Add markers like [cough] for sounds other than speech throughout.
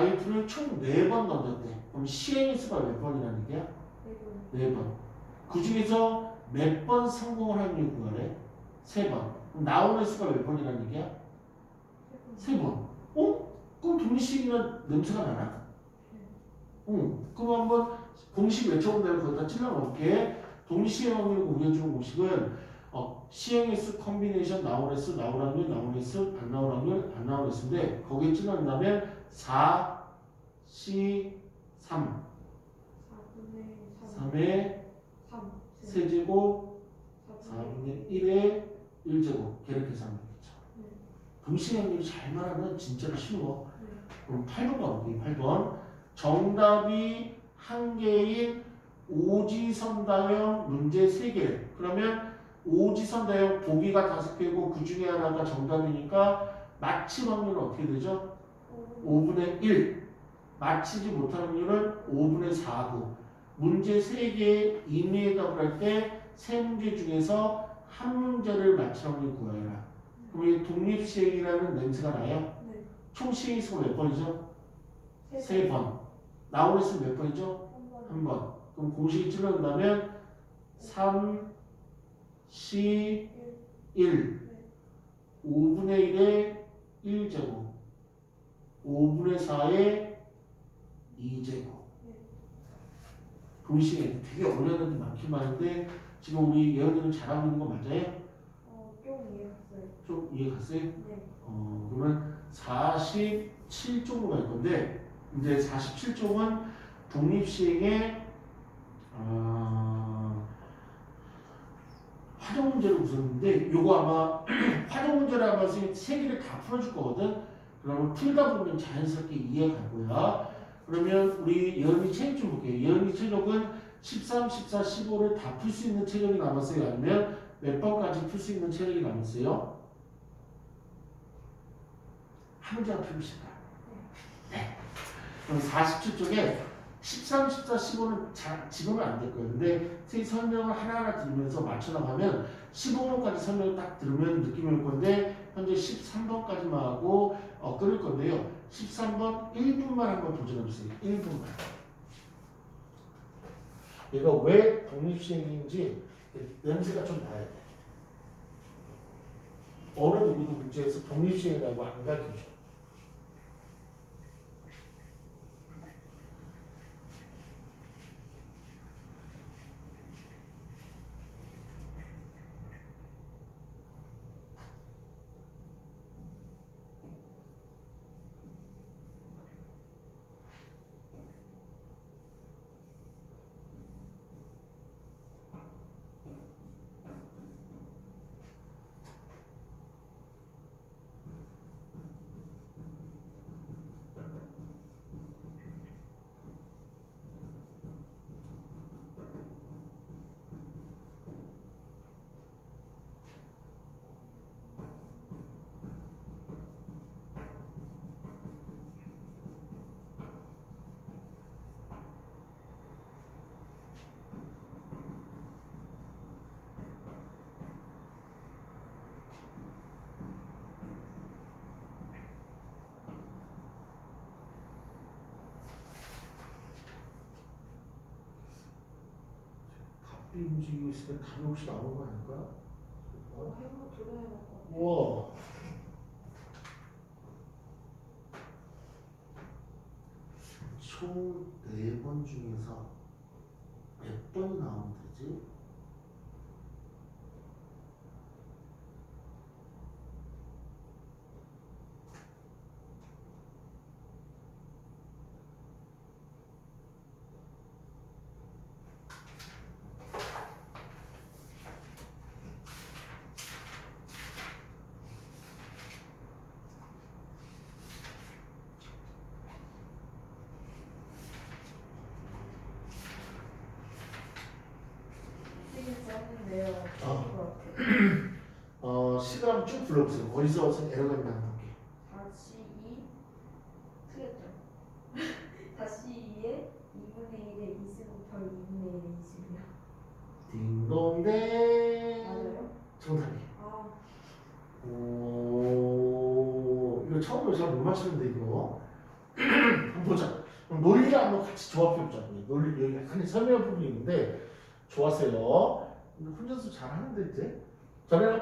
자이프를 총 4번 던졌대. 그럼 시행의 수가 몇 번이라는 얘기야? 네 4번. 그 중에서 몇 번 성공을 확률 구하래? 3번. 그럼 나오는 수가 몇 번이라는 얘기야? 3번. 어? 그럼 동시이나 냄새가 나나? 응. 그럼 한번 공식 외쳐본 다음에 거기다 찔러 넣을게. 동시에 확률 우려주는 공식은 어, 시행의 수 컨비네이션 나오는 수 나올 확률 나오는 수 안 나올 확률 안 나오는 수인데 거기에 찔러 넣는다면 4, C, 3, 4분의 3 3의 3 세제곱 4분의 4분의 1의 1제곱 이렇게 해서 하면 되겠죠. 확률이 잘 말하면 진짜로 쉬워. 네. 그럼 8번 가볼게요. 8번. 정답이 한 개인 오지선다형 문제 3개. 그러면 오지선다형 보기가 다섯 개고 그 중에 하나가 정답이니까 맞힐 확률은 어떻게 되죠? 5분의 1. 맞히지 못할 확률은 5분의 4고 문제 3개 이미에 답을 할 때 세 문제 중에서 한 문제를 맞힐 확률 구하라. 그럼 이 독립시행이라는 냄새가 나요? 네. 총 시행이 수가 몇 번이죠? 세세 번. 나오는 수는 몇 번이죠? 번. 한 번. 그럼 공식이 찔러낸다면 3, C, 1. 5분의 1의 1제곱. 5분의 4의 2제곱. 공식에 되게 어려운 애들 많긴 많은데 지금 우리 예언이는 잘하고 있는 거 맞아요? 어, 좀 이해했어요. 좀 이해 갔어요? 네. 어, 그러면 47쪽으로 갈 건데 이제 47쪽은 독립시행의 어, 화정 문제를 웃었는데 요거 아마 [clears throat] 화정 문제를 아마 선생님 세 개를 다 풀어줄 거거든. 그러면 풀다 보면 자연스럽게 거야. 그러면 우리 예언이 체력 좀 볼게요. 예언이 체력은 13, 14, 15를 다 풀 수 있는 체력이 남았어요? 아니면 몇 번까지 풀 수 있는 체력이 남았어요? 한 풀고 싶다. 네. 그럼 47쪽에 13, 14, 15는 자, 지금은 안 될 거예요. 근데 제 설명을 하나하나 들으면서 맞춰나가면 15번까지 설명을 딱 들으면 느낌이 올 건데 현재 13번까지만 하고 어, 끊을 건데요. 13번 1분만 한번 도전해보세요. 1분만. 얘가 왜 독립시행인지 냄새가 좀 나야 돼. 어느 누구도 문제에서 독립시행이라고 안 가르쳐줘. 답 이 움직이고 있으니까 답이 혹시 나오는 거 아닐까? 어, 해보 같아요. 우와. 총 네 번 중에서 몇 번이 나오면 되지? 되게 썼는데요. 어. 어, 시간 쭉 불러보세요. 어디서 어디서 에러가 한번 볼게. 다시 2 틀렸죠? [laughs] 다시 2에 2분의 1에 2승 별 2분의 1에 20이요. 딩동댕. 맞아요? 정답이에요. 아, 오, 이거 처음으로 잘 못 맞추는데 이거. [clears throat] 보자. 그럼 논리를 한번 같이 조합해 보자. 논리 여기 약간 설명할 부분이 있는데 좋았어요. 혼자서 잘 하는데 이제 전에는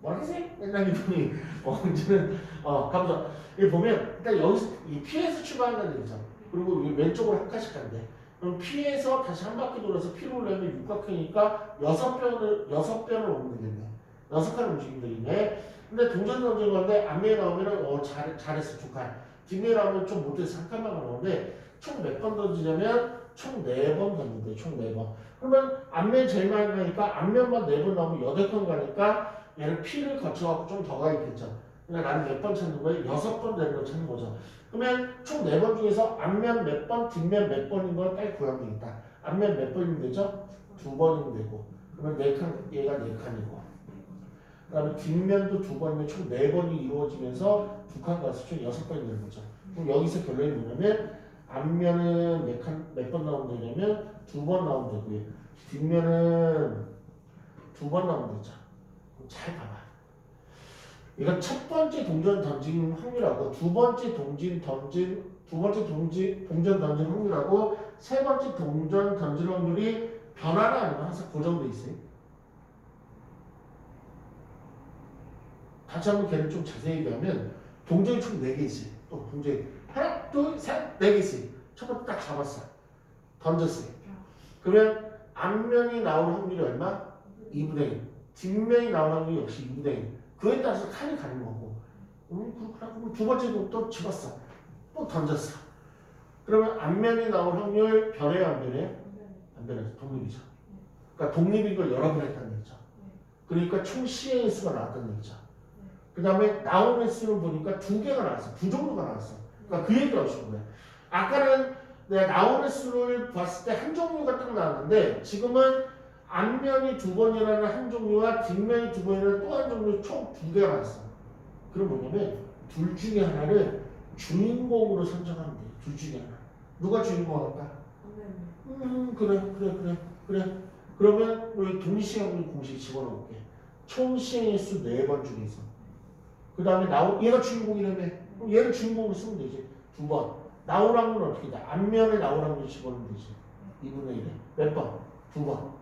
뭐라 하세요? 맨날 이분이 [laughs] 어 이제는 어 가보자. 여기 보면 일단 여기서 이 P에서 출발한다는 얘기죠. 그리고 왼쪽으로 한 칸씩 간대. 그럼 P에서 다시 한 바퀴 돌아서 P로 올려면 육각형이니까 여섯 변을 여섯 변을 되겠네. 여섯 칸을 움직이면 되겠네. 근데 동전 던진 건데 앞면에 나오면은 어 잘, 잘했어 두 칸. 뒷면에 나오면 좀 못해서 한 칸만 나오는데 총 몇 번 던지냐면 총 네번 던진대. 총네 번. 그러면 앞면 제일 많이 가니까 앞면만 네 번 나오면 여덟 번 가니까 얘는 P를 거쳐갖고 좀 더 가있겠죠. 그러니까 나는 몇 번 찾는 거예요? 여섯 번 되는 걸 찾는 거죠. 그러면 총 네 번 중에서 앞면 몇 번, 뒷면 몇 번인 걸 빨리 구하면 되겠다. 앞면 몇 번이면 되죠? 두 번이면 되고. 그러면 네 칸, 얘가 네 칸이고. 그 다음에 뒷면도 두 번이면 총 네 번이 이루어지면서 두 칸 가서 총 여섯 번이 되는 거죠. 그럼 여기서 결론이 뭐냐면 앞면은 몇 칸, 몇번 나오면 되냐면 두 번 나오면 되고요. 뒷면은 두 번 나오면 되죠. 잘 봐봐. 이건 첫 번째 동전 던진 확률하고 두 번째 동진 던진 두 번째 동지 동전 던진 확률하고 세 번째 동전 던진 확률이 변화가 아니면 항상 고정돼 있어요. 다시 한번 걔를 좀 자세히 얘기하면 동전이 총 4개 있어요. 또 동전이 하나, 둘, 셋, 4개 있어요. 첫 번째 딱 잡았어. 던졌어요. 그러면 앞면이 나올 확률이 얼마? 2분의 1. 뒷면이 나올 확률이 역시 2분의 1. 그에 따라서 칸이 가는 거고. 음, 그렇구나. 그럼 두 번째도 또 집었어. 또 던졌어. 그러면 앞면이 나올 확률 변해요, 안 변해요? 안 변해서 독립이죠. 그러니까 독립인 걸 여러 번 했다는 얘기죠. 그러니까 총 시의 수가 나왔다는 얘기죠. 그 다음에 나온 횟수를 보니까 두 개가 나왔어. 두 정도가 나왔어. 그러니까 그 얘기를 하시는 거예요. 아까는 내가 나온 횟수를 봤을 때 한 종류가 딱 나왔는데 지금은 앞면이 두 번이라는 한 종류와 뒷면이 두 번이라는 또 한 종류 총 두 개가 나왔어. 그럼 뭐냐면 둘 중에 하나를 주인공으로 선정하면 돼요. 둘 중에 하나. 누가 주인공 할까? 음 그래 그래 그래 그래 그러면 우리 동시행률 공식 집어넣을게 총 시행의 수네 번 중에서 그 다음에 나오 얘가 주인공이라며 그럼 얘를 주인공으로 쓰면 되지 두 번 나올 확률은 어떻게 돼 앞면에 확률 집어넣으면 되지 2분의 1에 몇 번? 두 번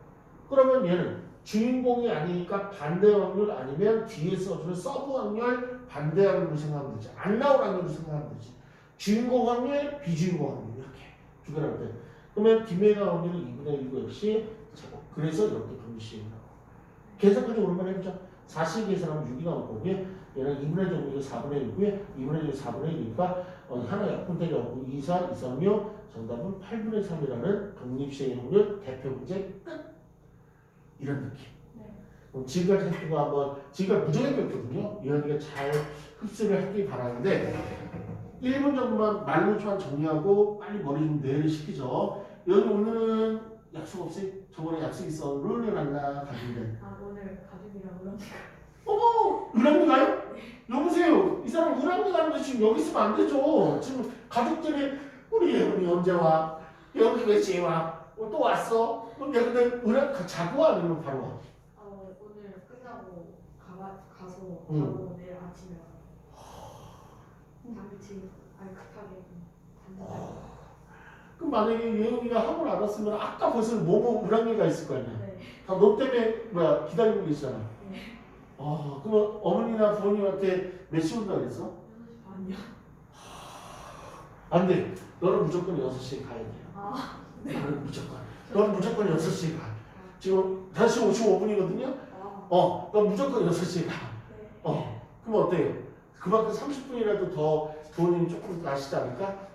그러면 얘는 주인공이 아니니까 반대 확률 아니면 뒤에 써주는 서브 확률 반대 확률로 생각하면 되지 안 나올 확률로 생각하면 되지 주인공 확률 비주인공 확률 이렇게 두 개라고 돼 그러면 뒷면에 나온 확률은 2분의 1이고 역시 제곱. 그래서 이렇게 분식이라고. 계산까지 오랜만에 해보자. 4씩 계산하면 6이 나올 거고요. 얘는 2분의 제곱이 4분의 1이고요. 2분의 제곱 4분의 1이니까 어, 하나 약분되기 없고 2, 4, 2, 3, 6 정답은 8분의 3이라는 독립시행의 확률 대표 문제 끝. 이런 느낌. 그럼 지금까지 거 한번 지금까지 부정했거든요. 이런 잘 흡수를 하길 바라는데 1분 정도만 말로만 정리하고 빨리 머리 좀 내를 시키죠. 여기 오늘은 약속 없어요? 저번에 약속 있어. 룰을 만나 갔는데. 아 오늘 가족이랑 그런 어머! 의랑리 가요? 여보세요. 이 사람 의랑리 가는데 지금 여기 있으면 안 되죠. 지금 가족들이 우리 예은이 언제 와? 여기 왜 지금 와? 어, 또 왔어? 그럼 내가 근데 의랑 가- 자고 와? 아니면 바로 와? 어, 오늘 끝나고 가, 가서 응. 바로 내일 아침에 와요. 당일치 아니 급하게 단단하게 그럼 만약에 예은이가 학원 안 왔으면 아까 벌써 뭐뭐 의랑리가 있을 거 아니야. 네. 다 너 때문에 뭐야 기다리고 계시잖아. 네. 아, 그러면 어머니나 부모님한테 몇 시 온다 그랬어? 6시 반이요. 안 돼. 너는 무조건 6시에 가야 돼. 아, 너는 무조건. 너는 무조건 6시에 가. 지금 5시 55분이거든요? 아, 어, 넌 무조건 6시에 가. 네. 어, 그럼 어때요? 그만큼 30분이라도 더 부모님이 조금 나시지 않을까?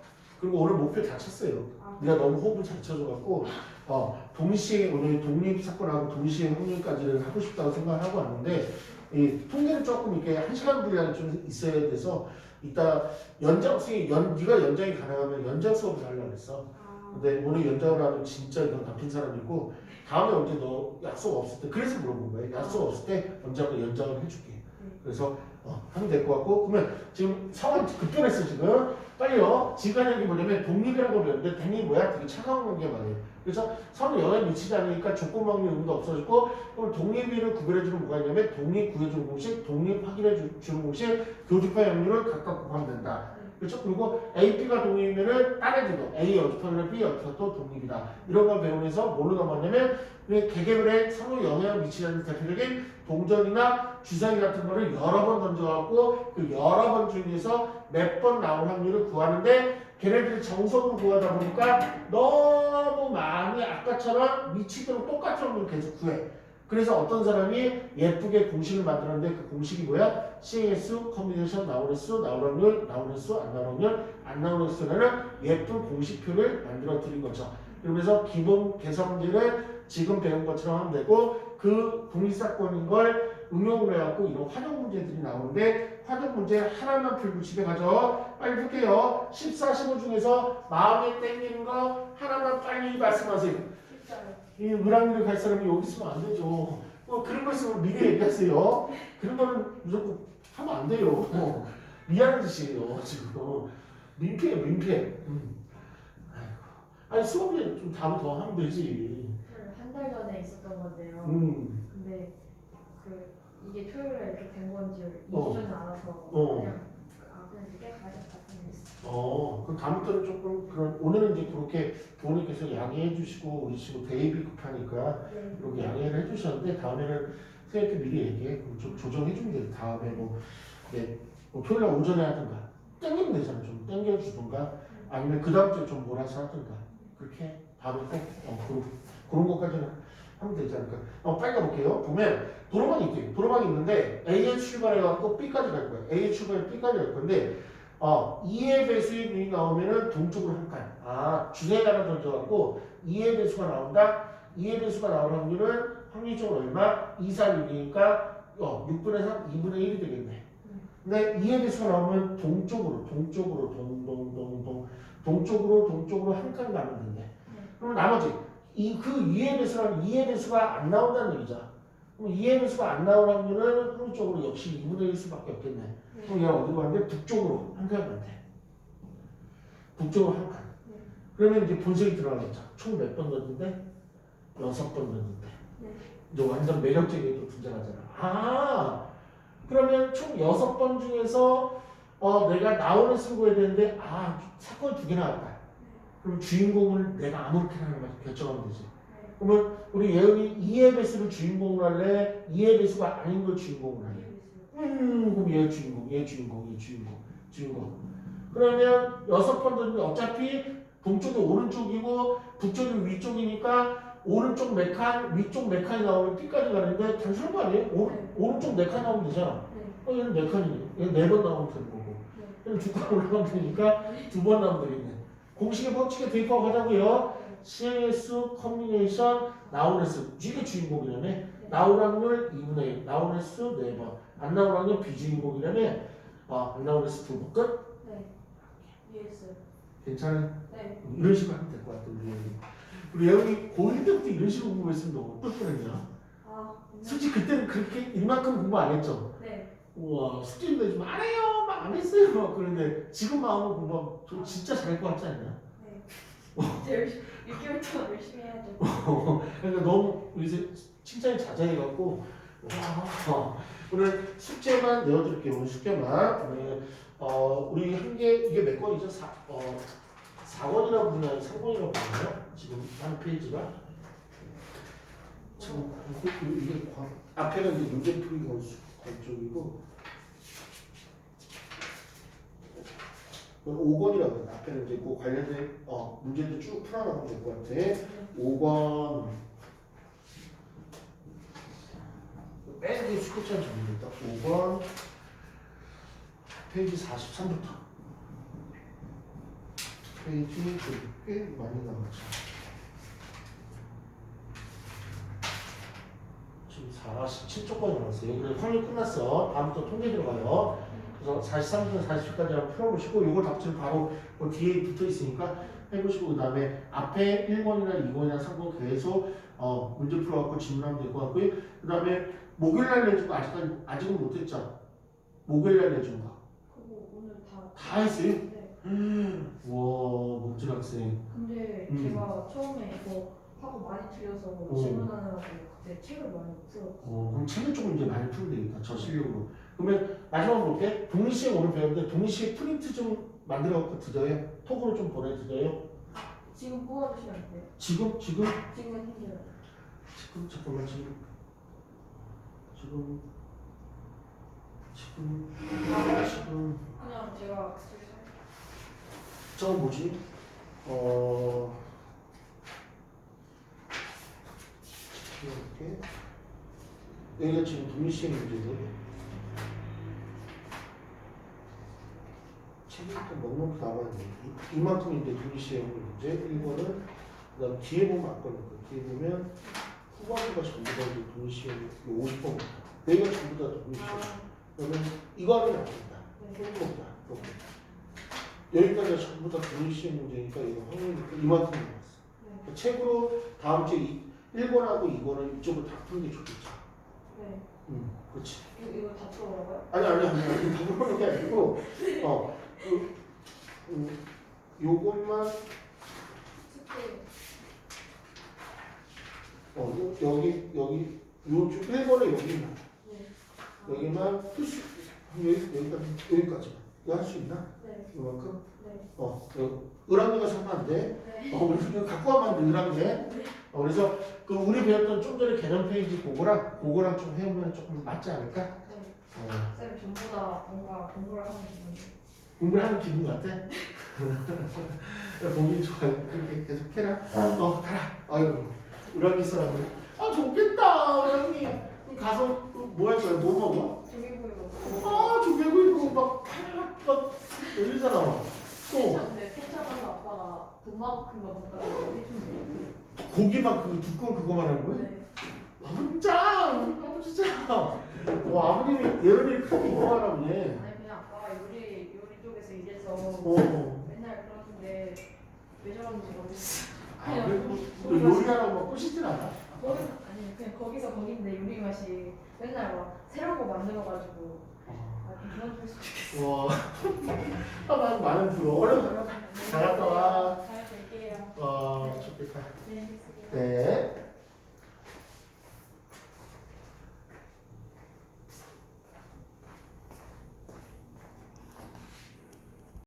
그리고 오늘 목표 다 쳤어요. 아, 네가 너무 호흡을 잘 쳐줘갖고 어, 동시에 오늘 독립 사건하고 동시에 확률까지를 하고 싶다고 생각하고 왔는데 이 통계는 조금 이렇게 한 시간 분량이 좀 있어야 돼서 이따 연장 수이 연 네가 연장이 가능하면 연장 수업을 하려고 했어. 아, 근데 오늘 연장을 하면 진짜 이건 나쁜 사람이고 다음에 언제 너 약속 없을 때 그래서 물어본 거예요. 약속 없을 때 언제 한번 연장을 해줄게. 그래서 어, 하면 될 것 같고 그러면 지금 상황 급변했어 지금 빨리요 게 뭐냐면 독립이라고 그러는데 독립이 뭐야 되게 차가운 관계 말이에요 그래서 서로 영향 미치지 않으니까 조건방류 의무도 없어졌고 그럼 독립비를 구별해주는 뭐가 있냐면 독립 구해주는 공식 독립 확인해주는 공식 교집합 확률을 각각 곱하면 된다 네. 그렇죠? 그리고 A, B가 동립이면은 딴 애들도 A 어디터널 B 어디터도 동립이다. 이런 걸 배우면서 뭘로 넘어가냐면 그 개개별의 서로 영향을 미치는 대표적인 동전이나 주사위 같은 거를 여러 번 던져갖고 그 여러 번 중에서 몇 번 나올 확률을 구하는데 걔네들이 정석으로 구하다 보니까 너무 많이 아까처럼 미치도록 똑같은 확률을 계속 구해. 그래서 어떤 사람이 예쁘게 공식을 만들었는데 그 공식이 뭐야? CAS, 커뮤니케이션, 나오는 수, 나올 확률, 나오는 수, 안 나오는 확률, 안 나오는 수라는 예쁜 공식표를 만들어 드린 거죠. 그러면서 기본 개성 문제는 지금 배운 것처럼 하면 되고 그 독립사건인 걸 응용을 해갖고 이런 활용 문제들이 나오는데 활용 문제 하나만 풀고 집에 가죠. 빨리 풀게요. 14, 15 중에서 마음에 땡기는 거 하나만 빨리 말씀하세요. 이 을왕리를 갈 사람이 여기 있으면 안 되죠. 뭐 그런 거 있으면 미리 얘기하세요. 그런 거는 무조건 하면 안 돼요. 어, 미안한 짓이에요, 지금. 민폐예요, 민폐. 음. 아니, 수업에 좀 답을 더 하면 되지. 한달 전에 있었던 건데요. 음. 근데 그 이게 토요일에 이렇게 된 건지 어. 2주 전에 알아서 어. 그냥 아 그냥 늦게 가자 같은 했어. 어, 다음부터는 조금 그런, 오늘은 이제 그렇게 부모님께서 양해해 주시고, 우리 친구 대입이 급하니까 네. 이렇게 양해를 해 주셨는데 다음에는 선생님께 미리 얘기해 그럼 좀 조정해 주면 돼요 다음에 뭐, 네, 뭐 토요일 날 오전에 하든가 땡기면 되잖아 좀 땡겨 주든가 아니면 그 다음 주에 좀 몰아서 하든가 그렇게 다음에 꼭 어, 그런, 그런 것까지는 하면 되지 않을까 어, 빨리 가볼게요 보면 도로망이 있대요 도로망이 있는데 A에 출발해갖고 B까지 갈 거야 A에 출발해 B까지 갈 건데 어, 2의 배수의 균이 나오면은 동쪽으로 한 칸. 아, 주사위 하나 던져갖고 2의 배수가 나온다. 2의 배수가 나올 확률은 확률적으로 얼마? 2, 4, 6이니까 어, 6분의 3, 2분의 1이 되겠네. 근데 2의 배수가 나오면 동쪽으로, 동쪽으로, 동, 동, 동, 동, 동쪽으로, 동쪽으로 한 칸 가면 된대. 그럼 나머지 이그 2의 배수랑 2의 배수가 안 나온다는 얘기죠. 그럼 2의 배수가 안 나올 확률은 확률적으로 역시 2분의 1 수밖에 없겠네. 그럼 얘가 어디로 가는데 북쪽으로 한칸 간대. 북쪽으로 한 칸. 네. 그러면 이제 본색이 들어가겠죠. 총 몇 번 넣는데? 여섯 번 넣는데. 네. 이제 완전 매력적인 또 등장하잖아. 아, 그러면 총 여섯 번 중에서 어, 내가 나오는 수를 구해야 되는데 아 사건 두 개 나왔다. 그럼 주인공을 내가 아무렇게나 하는 거 결정하면 되지. 네. 그러면 우리 예은이 2의 배수를 주인공으로 할래? 2의 배수가 아닌 걸 주인공으로 할래? 음, 그럼 얘 주인공, 얘 주인공, 얘 주인공, 주인공. 그러면 여섯 번 던지면 어차피 동쪽이 오른쪽이고 북쪽이 위쪽이니까 오른쪽 네 칸, 위쪽 네 칸이 나오면 B까지 가는데 단순한 거 아니에요? 오, 네. 오른쪽 네칸 나오면 되잖아. 네. 어, 얘는 네 칸이네. 얘는 네 번 나오면 되는 거고. 네. 얘는 두 칸 올라가면 되니까 두 번 나오면 되겠네. 공식에 법칙에 대입하고 가자고요. CAS, 커뮤니케이션, 나오는 수. 이게 주인공이라며. 나올 확률 2분의 1, 나오는 수 4번, 안 나올 확률 비주인공이라며. 어, 안 나오는 수 2번 끝? 네. 이해했어요. 괜찮아요? 네. 이런 식으로 하면 될 것 같아, 우리 예은이. 우리 예은이 고1 때부터 이런 식으로 공부했으면 너무 어떨 뻔했냐? 아. 솔직히 그때는 그렇게 이만큼 공부 안 했죠? 네. 우와, 숙제인데 좀 안 해요! 막 안 했어요! [laughs] 막 그러는데 지금 마음은 공부하면 저 진짜 잘할 것 같지 않냐? 네. [laughs] 이제 열심히 6개월 동안 열심히 해야죠. 그러니까 너무 요새 칭찬이 자자해갖고 와, 오늘 숙제만 내어드릴게요. 오늘 숙제만. 오늘 어, 우리 한 개 이게 몇 권이죠? 사, 어, 4권이라고 부르나요? 3권이라고 부르나요? 지금 한 페이지가 지금 이게 관- 앞에는 이제 문제 풀이 건수 쪽이고 5권이라고 해요. 앞에는 이제 그 관련된 어, 문제들 쭉 풀어나가면 될 것 같아. 5번 맨 뒤에 스케치한 점입니다. 5번 페이지 43부터 페이지 꽤 많이 남았죠. 지금 47쪽까지 나왔어요. 여기는 확률 끝났어. 다음부터 통계 들어가요. 그래서 43부터 40까지 한번 풀어보시고 이거 답지는 바로 그 뒤에 붙어 있으니까 해보시고 그 다음에 앞에 1번이나 2번이나 3번 계속 어, 문제 풀어갖고 질문하면 될 것 같고요. 그 다음에 목요일날 내준 거 아직까지 아직은 못했죠. 목요일날 내준 거다 그거 오늘 다. 했어요? 네. 와 멋진 학생. 근데 음. 제가 처음에 이거 하고 많이 틀려서 어. 질문하느라고 그때 책을 많이 못 풀었어요. 어, 그럼 책을 조금 이제 많이 풀면 되겠다. 저 실력으로. 그러면 마지막으로 볼게. 동시에 오늘 배웠는데 동시에 프린트 좀 만들어 드려요. 톡으로 좀 보내드려요. 지금 뽑아주시면 안 돼요? 지금 지금 지금은 힘들어요. 지금 잠깐만 지금 지금 지금 지금 그냥 제가 저 뭐지? 어 이렇게 여기가 지금 동시에 문제네. 책이 또 넉넉히. 이- 이만큼 이제 동시에 문제. 1번은 그다음 뒤에 보면 아까는 그 뒤에 보면 후반부가 전부 다 이제 동시에 50번부터 여기가 전부 다 동시에. 아, 그러면 이거 하면 안 된다. 네. 조금만 조금. 여기까지가 전부 다 동시에 문제니까 이거 확률이 이만큼 남았어. 네. 그 책으로 다음 주에 이- 1번하고 2번은 이쪽으로 다 푸는 게 좋겠죠. 네. 응, 그렇지. 이거, 이거 다 풀어보라고요? 아니 아니 아니 아니 다 그러는 게 아니고 어 그, 음, 요것만 숙제. 어 요- 여기 여기 요쪽 1번에 여기만 네. 여기만 풀수 여기 여기까지 여기까지만 이거 할 수 있나? 네. 이만큼 네. 어 을랑내가 상안 돼. 네. 어 우리 이거 갖고 돼 을랑내. 어 그래서 그 우리 배웠던 좀 전에 개념 페이지 그거랑 그거랑 좀 해보면 조금 맞지 않을까? 네. 어. 쌤 전부 다 뭔가 공부를 하는 기분이. 공부를 하는 기분 같아? [laughs] 보기 좋아요. 그렇게 계속 해라. 어, 가라. 아유, 우랑이 사람을. 아, 좋겠다, 우랑이. 그럼 가서 뭐 할 거야? 뭐 먹어? 조개구이 먹고. 아, 조개구이 그거 막, 막, 열리잖아. 또, 펜션인데 펜션하면 아빠가 돈만큼 거 먹다가 해주는 고기만 그 두꺼운 그거만 하는 거야? 네. 아버님 짱! 아버지 짱! 와, 아버님이 예언이 크게 하라고 해. 아니 그냥 아빠가 요리 요리 쪽에서 일해서 어. 맨날 그러는데 왜 저러는지 모르겠어. 아, 그래도 뭐, 뭐 요리하라고 막 꼬시진 않아. 거기 아니 그냥 거기서 거긴데 요리 맛이 맨날 막 새로운 거 만들어가지고 어. 아 그만 와, [laughs] 아, 난 많은. 얼른 가라. 좋겠어. 잘 갔다 와. 와, 좋겠다. 네. 네.